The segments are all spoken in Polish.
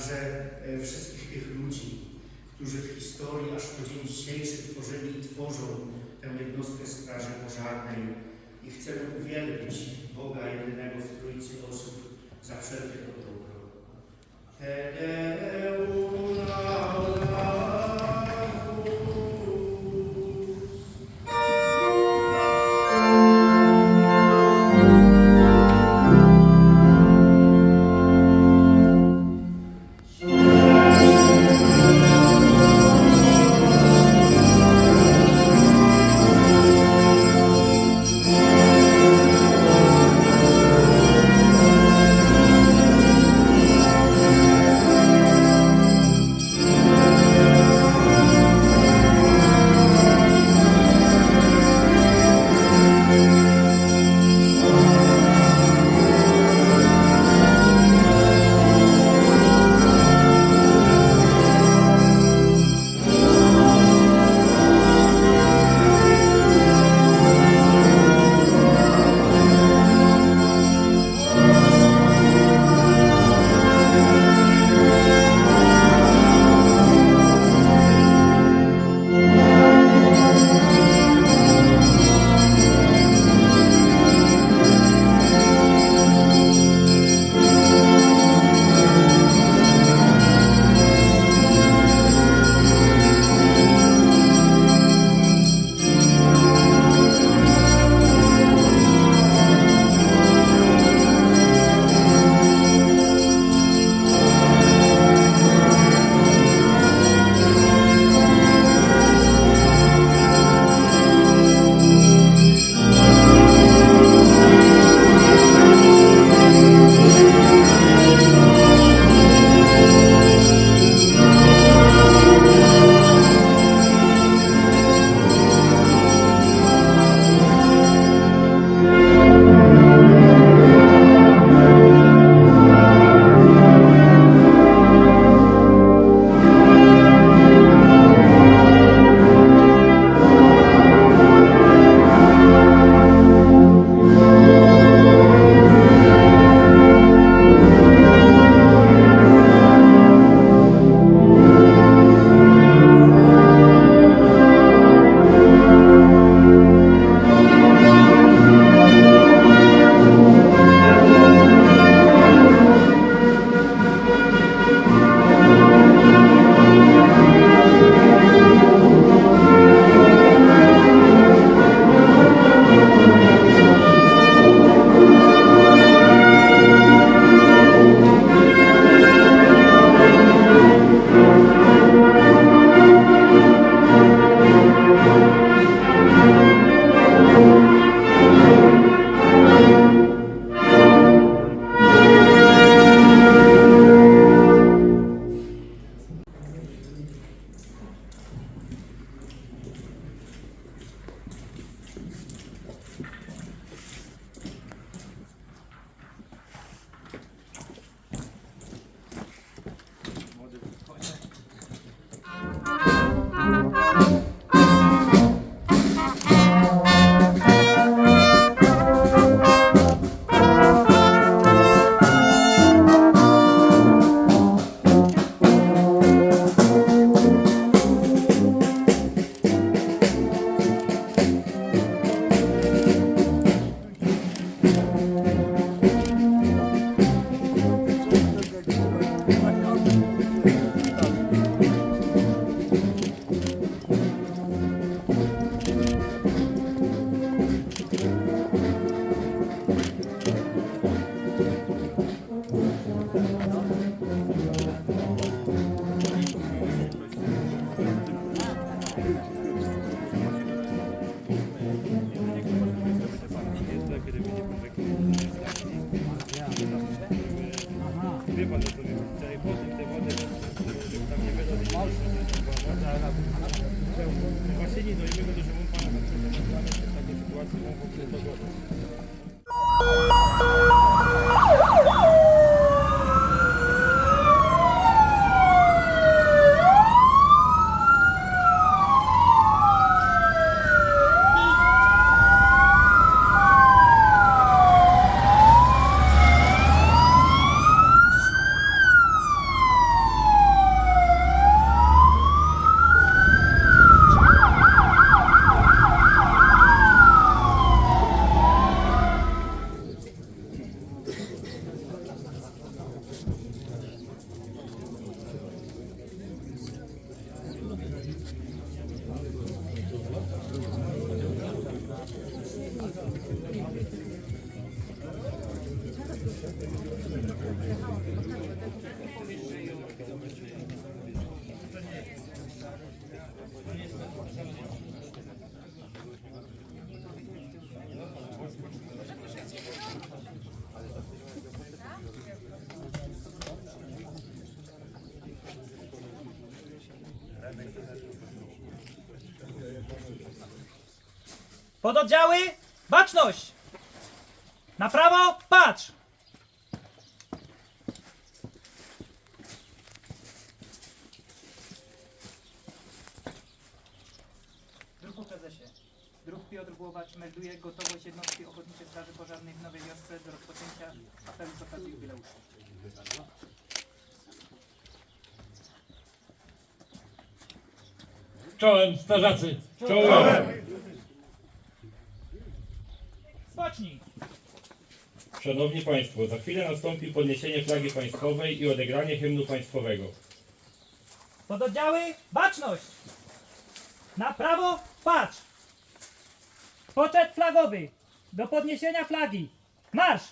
także e, wszystkich tych ludzi, którzy w historii aż po dzień dzisiejszy tworzyli i tworzą tę jednostkę Straży Pożarnej i chcemy uwielbić Boga jedynego w Trójcy osób za wszelkie to dobro. Pododdziały, baczność! Na prawo, patrz! Druhu prezesie, druh Piotr Głowacz melduje gotowość jednostki Ochotniczej Straży Pożarnej w Nowej Wiosce do rozpoczęcia apelu z okazji jubileuszu. Czołem, strażacy! Czołem! Spocznij! Szanowni Państwo, za chwilę nastąpi podniesienie flagi państwowej i odegranie hymnu państwowego. Pododdziały, baczność! Na prawo, patrz! Poczet flagowy! Do podniesienia flagi! Marsz!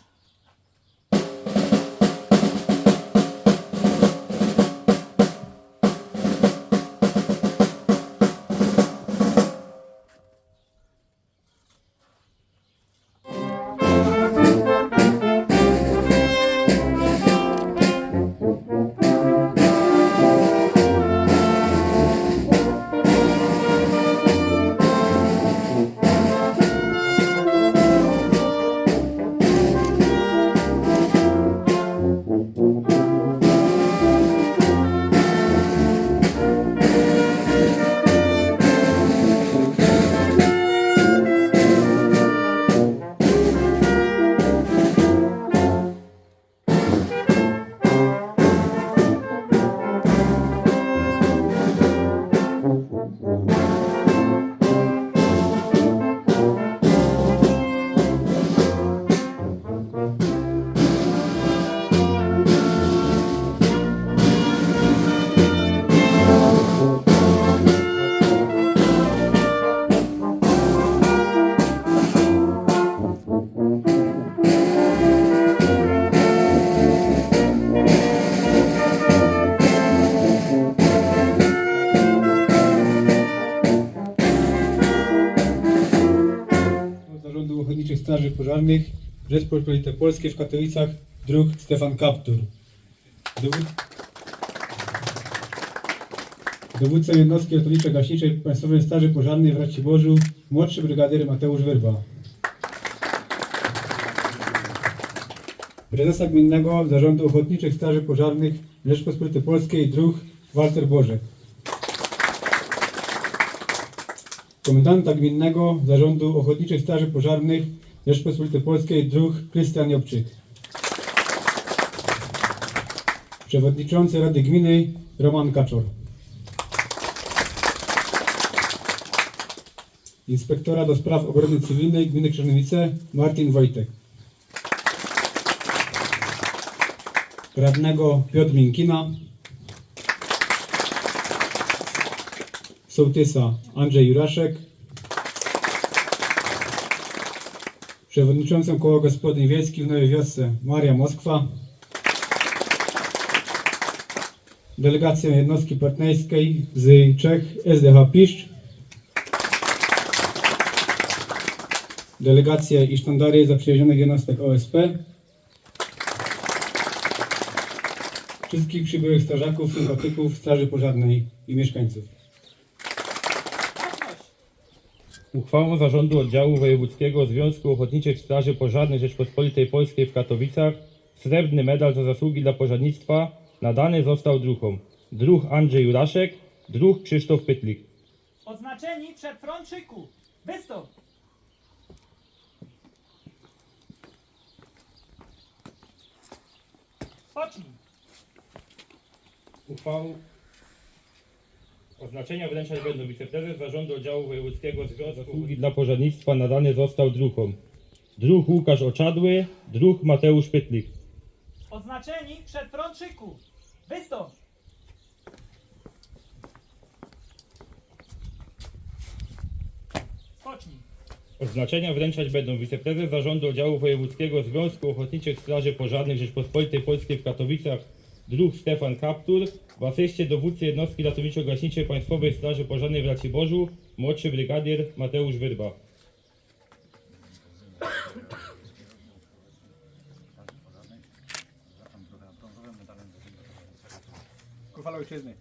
Pożarnych Rzeczpospolite Polskie w Katowicach druh Stefan Kaptur. Dowód... Dowódca jednostki Ratowniczo-Gaśniczej Państwowej Straży Pożarnej w Raciborzu młodszy brygadyr Mateusz Wyrba. Prezesa Gminnego Zarządu Ochotniczych Straży Pożarnych Rzeczpospolitej Polskiej druh Walter Bożek. Komendanta Gminnego Zarządu Ochotniczych Straży Pożarnych Rzeczpospolitej Polskiej druh Krystian Jobczyk. Przewodniczący Rady Gminy Roman Kaczor. Inspektora do spraw obrony cywilnej Gminy Krzyżowice Martin Wojtek. Radnego Piotr Minkina. Sołtysa Andrzej Juraszek, przewodniczącą koła gospodyń wiejskich w Nowej Wiosce Maria Moskwa, delegację jednostki partnerskiej z Czech SDH Piszcz, delegację i sztandary zaprzyjaźnionych jednostek OSP, wszystkich przybyłych strażaków, sympatyków Straży Pożarnej i mieszkańców. Baczność! Uchwałą Zarządu Oddziału Wojewódzkiego Związku Ochotniczych Straży Pożarnej Rzeczpospolitej Polskiej w Katowicach srebrny medal za zasługi dla pożarnictwa nadany został druhom. Druh Andrzej Juraszek, druh Krzysztof Pytlik. Oznaczeni przed front szyku! Wystąp! Spocznij! Uchwałą oznaczenia wręczać będą wiceprezes Zarządu Oddziału Wojewódzkiego Związku Zasługi dla Pożarnictwa nadany został druhom. Druh Łukasz Oczadły, druh Mateusz Pytlik. Oznaczeni przed front szyku! Wystąp! Spocznij! Odznaczenia wręczać będą wiceprezes Zarządu Oddziału Wojewódzkiego Związku Ochotniczych Straży Pożarnych Rzeczpospolitej Polskiej w Katowicach druh Stefan Kaptur, w asyście dowódcy jednostki ratowniczo-gaśniczej Państwowej Straży Pożarnej w Raciborzu młodszy brygadier Mateusz Wyrba. Kuchwała Ojczyzny.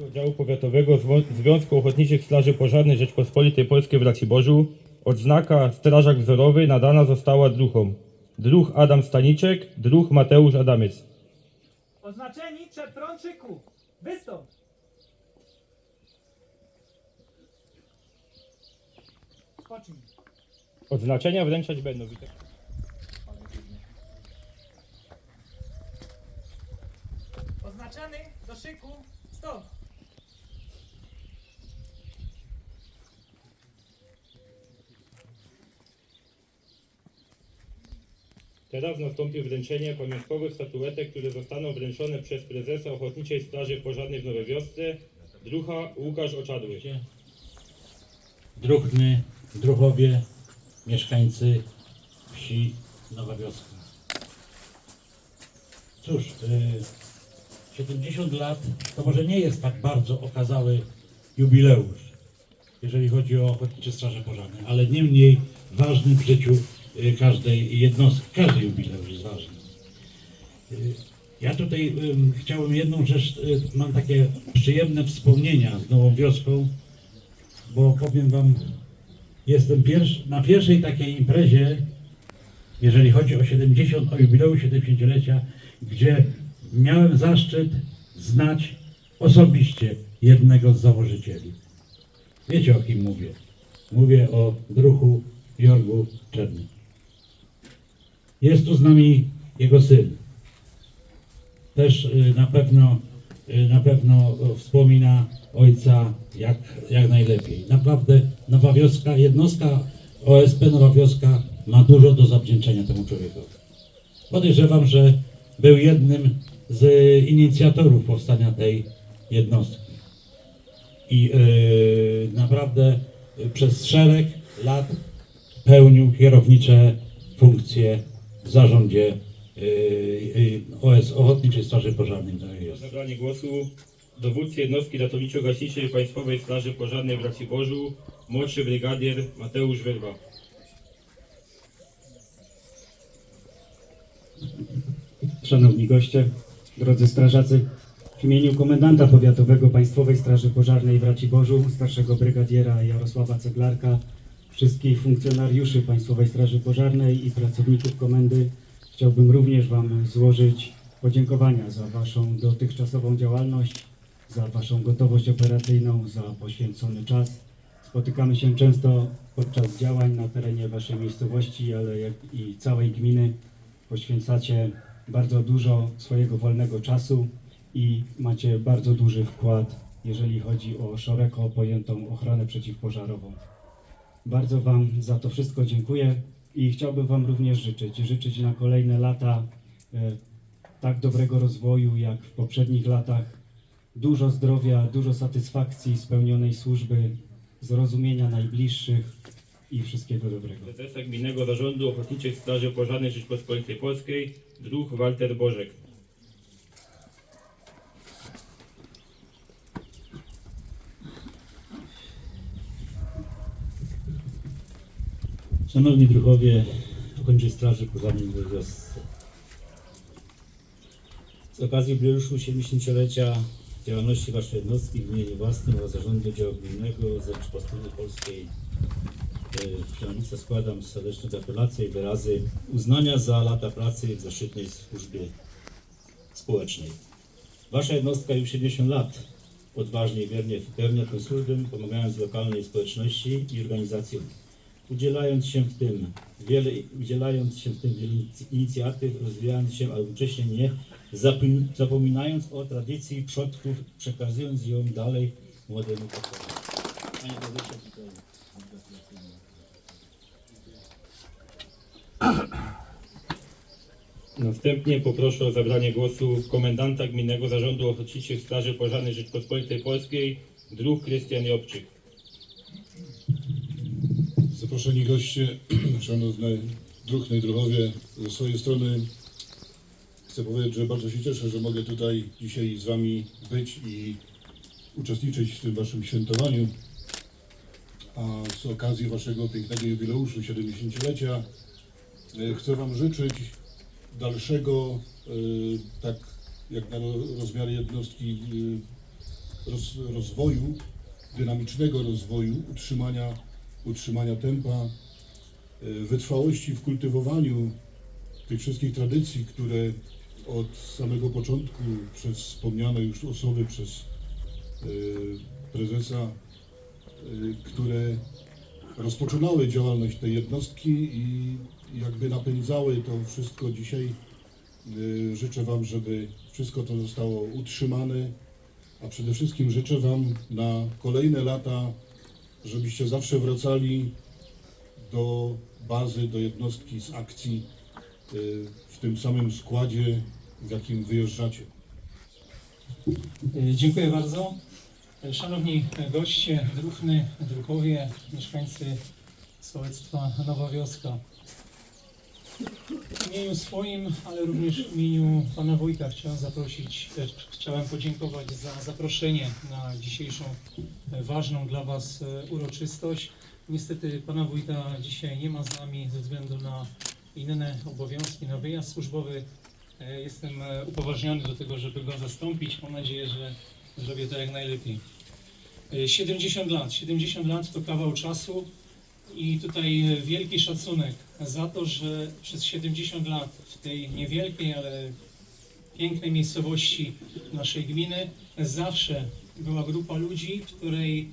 Oddziału Powiatowego Związku Ochotniczych Straży Pożarnych Rzeczpospolitej Polskiej w Raciborzu odznaka Strażak Wzorowy nadana została druchom. Druh Adam Staniczek, druh Mateusz Adamiec. Oznaczeni przed front szyku. Wystąp. Spocznij. Odznaczenia wręczać będą. Witam. Oznaczony do szyku. Stop. Teraz nastąpi wręczenie pamiątkowych statuetek, które zostaną wręczone przez prezesa Ochotniczej Straży Pożarnej w Nowej Wiosce, druha Łukasz Oczadły. Druhny, druhowie, mieszkańcy wsi Nowa Wioska. Cóż, y, 70 lat to może nie jest tak bardzo okazały jubileusz, jeżeli chodzi o Ochotnicze Straże Pożarne, ale niemniej ważny w życiu y, każdej jednostki. Każdy jubileusz jest ważny. Y, Ja tutaj ym, chciałbym jedną rzecz, y, mam takie przyjemne wspomnienia z Nową Wioską, bo powiem Wam, jestem pierwszy, na pierwszej takiej imprezie, jeżeli chodzi o 70, o jubileusz 70-lecia, gdzie miałem zaszczyt znać osobiście jednego z założycieli. Wiecie o kim mówię? Mówię o druhu Jorgu Czerny. Jest tu z nami jego syn. Też y, na pewno, y, na pewno y, wspomina ojca jak, jak najlepiej. Naprawdę Nowa Wioska, jednostka OSP Nowa Wioska ma dużo do zawdzięczenia temu człowiekowi. Podejrzewam, że był jednym z inicjatorów powstania tej jednostki. I y, naprawdę y, przez szereg lat pełnił kierownicze funkcje w zarządzie y, y, OS Ochotniczej Straży Pożarnej. Zabranie głosu dowódcy jednostki ratowniczo-gaśniczej Państwowej Straży Pożarnej w Raciborzu, młodszy brygadier Mateusz Wyrwa. Szanowni goście, drodzy strażacy, w imieniu komendanta powiatowego Państwowej Straży Pożarnej w Raciborzu, starszego brygadiera Jarosława Ceglarka, wszystkich funkcjonariuszy Państwowej Straży Pożarnej i pracowników komendy chciałbym również Wam złożyć podziękowania za Waszą dotychczasową działalność, za Waszą gotowość operacyjną, za poświęcony czas. Spotykamy się często podczas działań na terenie Waszej miejscowości, ale jak i całej gminy poświęcacie bardzo dużo swojego wolnego czasu i macie bardzo duży wkład, jeżeli chodzi o szeroko pojętą ochronę przeciwpożarową. Bardzo Wam za to wszystko dziękuję i chciałbym Wam również życzyć, życzyć na kolejne lata e, tak dobrego rozwoju jak w poprzednich latach, dużo zdrowia, dużo satysfakcji, spełnionej służby, zrozumienia najbliższych i wszystkiego dobrego. Prezesa Gminnego Zarządu Ochotniczych Straży Pożarnej Rzeczpospolitej Polskiej, druh Walter Bożek. Szanowni druhowie Ochotniczej Straży Pożarnej w Wiosce. Z okazji jubileuszu 70-lecia działalności Waszej jednostki w imieniu własnym oraz Zarządu Działu Gminnego Rzeczypospolitej Polskiej e, w Kierownicę składam serdeczne gratulacje i wyrazy uznania za lata pracy w zaszczytnej służbie społecznej. Wasza jednostka już 70 lat odważnie i wiernie wypełnia tę służbę, pomagając lokalnej społeczności i organizacjom udzielając się w tym wiele, udzielając się w tym inicjatyw, rozwijając się, a jednocześnie nie zapom- zapominając o tradycji przodków, przekazując ją dalej młodemu pokoleniu. Następnie poproszę o zabranie głosu komendanta Gminnego Zarządu Ochotniczych Straży Pożarnej Rzeczpospolitej Polskiej, druh Krystian Jobczyk. Zaproszeni goście, szanowne druhny i druhowie, ze swojej strony chcę powiedzieć, że bardzo się cieszę, że mogę tutaj dzisiaj z Wami być i uczestniczyć w tym Waszym świętowaniu. A z okazji Waszego pięknego jubileuszu 70-lecia e, chcę Wam życzyć dalszego, e, tak jak na ro- rozmiary jednostki, roz, rozwoju, dynamicznego rozwoju, utrzymania, utrzymania tempa, y, wytrwałości w kultywowaniu tych wszystkich tradycji, które od samego początku przez wspomniane już osoby, przez y, prezesa, y, które rozpoczynały działalność tej jednostki i jakby napędzały to wszystko dzisiaj. Życzę Wam, żeby wszystko to zostało utrzymane, a przede wszystkim życzę Wam na kolejne lata, żebyście zawsze wracali do bazy, do jednostki z akcji y, w tym samym składzie, w jakim wyjeżdżacie. E, Dziękuję bardzo. Szanowni goście, druhny, druhowie, mieszkańcy sołectwa Nowa Wioska. W imieniu swoim, ale również w imieniu pana wójta chciałem zaprosić, e, chciałem podziękować za zaproszenie na dzisiejszą e, ważną dla was e, uroczystość. Niestety pana wójta dzisiaj nie ma z nami ze względu na inne obowiązki, na wyjazd służbowy. Jestem upoważniony do tego, żeby go zastąpić. Mam nadzieję, że zrobię to jak najlepiej. E, 70 lat. 70 lat to kawał czasu i tutaj wielki szacunek za to, że przez 70 lat w tej niewielkiej, ale pięknej miejscowości naszej gminy zawsze była grupa ludzi, której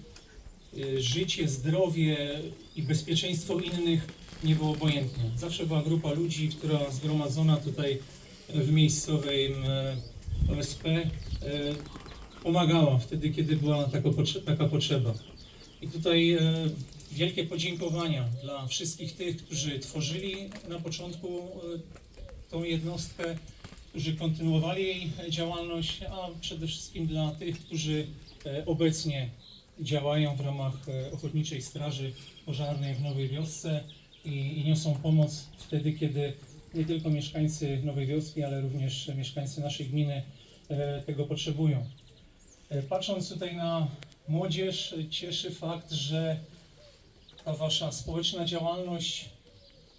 e, życie, zdrowie i bezpieczeństwo innych nie było obojętne. Zawsze była grupa ludzi, która zgromadzona tutaj w miejscowej OSP e, pomagała wtedy, kiedy była taka potrzeba. I tutaj e, wielkie podziękowania dla wszystkich tych, którzy tworzyli na początku e, tą jednostkę, którzy kontynuowali jej działalność, a przede wszystkim dla tych, którzy e, obecnie działają w ramach e, Ochotniczej Straży Pożarnej w Nowej Wiosce i, i niosą pomoc wtedy, kiedy nie tylko mieszkańcy Nowej Wioski, ale również mieszkańcy naszej gminy tego potrzebują. Patrząc tutaj na młodzież, cieszy fakt, że ta wasza społeczna działalność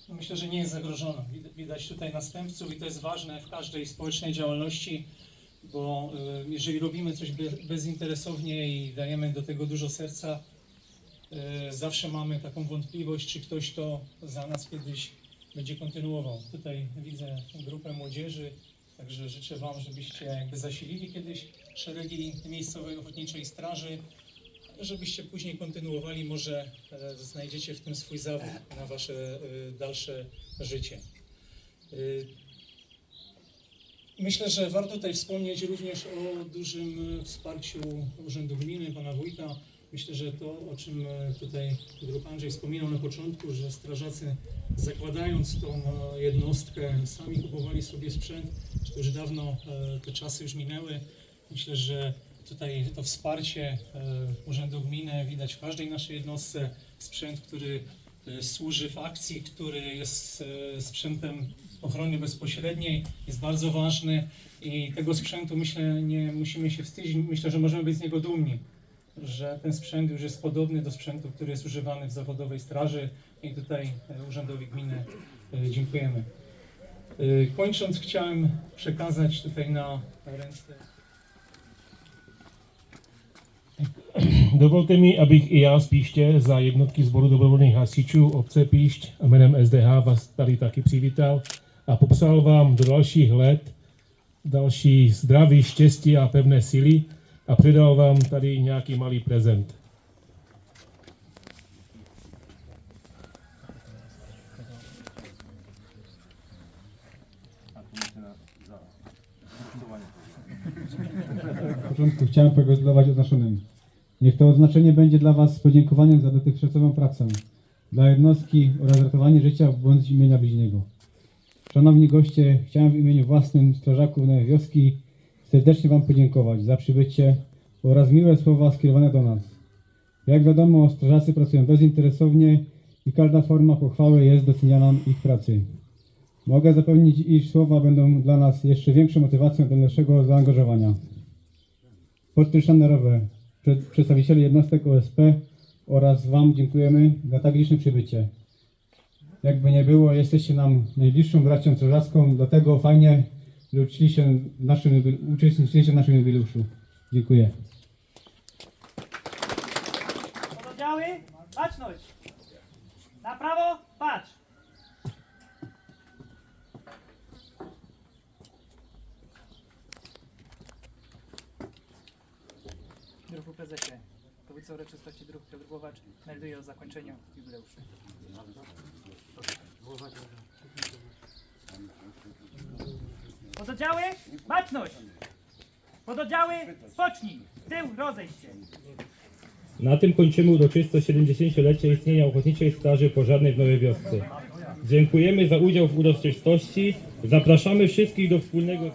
myślę, że nie jest zagrożona. Wid- Widać tutaj następców i to jest ważne w każdej społecznej działalności, bo e, jeżeli robimy coś be- bezinteresownie i dajemy do tego dużo serca, e, zawsze mamy taką wątpliwość, czy ktoś to za nas kiedyś będzie kontynuował. Tutaj widzę grupę młodzieży, także życzę Wam, żebyście jakby zasilili kiedyś szeregi miejscowej ochotniczej straży, żebyście później kontynuowali, może e, znajdziecie w tym swój zawód na Wasze e, dalsze życie. E, Myślę, że warto tutaj wspomnieć również o dużym e, wsparciu Urzędu Gminy, Pana Wójta. Myślę, że to, o czym e, tutaj druh Andrzej wspominał na początku, że strażacy zakładając tą e, jednostkę sami kupowali sobie sprzęt, to już dawno e, te czasy już minęły. Myślę, że tutaj to wsparcie e, Urzędu Gminy widać w każdej naszej jednostce. Sprzęt, który e, służy w akcji, który jest e, sprzętem ochrony bezpośredniej, jest bardzo ważny i tego sprzętu myślę nie musimy się wstydzić. Myślę, że możemy być z niego dumni, że ten sprzęt już jest podobny do sprzętu, który jest używany w zawodowej straży i tutaj Urzędowi Gminy dziękujemy. Kończąc chciałem przekazać tutaj na ręce Dovolte mi, abych i já z Píště za jednotky sboru dobrovolných hasičů obce Píšť a jménem SDH vás tady taky přivítal a popsal vám do dalších let další zdraví, štěstí a pevné síly a předal vám tady nějaký malý prezent. Na początku chciałem pogratulować odznaczonym. Niech to odznaczenie będzie dla Was podziękowaniem za dotychczasową pracę, dla jednostki oraz ratowanie życia bądź imienia bliźniego. Szanowni goście, chciałem w imieniu własnym strażaków Nowej Wioski serdecznie Wam podziękować za przybycie oraz miłe słowa skierowane do nas. Jak wiadomo, strażacy pracują bezinteresownie i każda forma pochwały jest doceniana ich pracy. Mogę zapewnić, iż słowa będą dla nas jeszcze większą motywacją do naszego zaangażowania. Sztandarowe, przed, przedstawiciele jednostek OSP oraz Wam dziękujemy za tak liczne przybycie. Jakby nie było, jesteście nam najbliższą bracią strażacką, dlatego fajnie, że uczciście naszym, uczestniczyliście w naszym jubileuszu. Dziękuję. Oddziały, baczność. Na prawo, patrz. Prezesie, dowódca uroczystości druh Piotr Głowacz melduje o zakończeniu jubileuszu. Pododdziały, baczność! Pododdziały, spocznij! Tył, rozejść się! Na tym kończymy uroczystość 70-lecia istnienia Ochotniczej Straży Pożarnej w Nowej Wiosce. Dziękujemy za udział w uroczystości. Zapraszamy wszystkich do wspólnego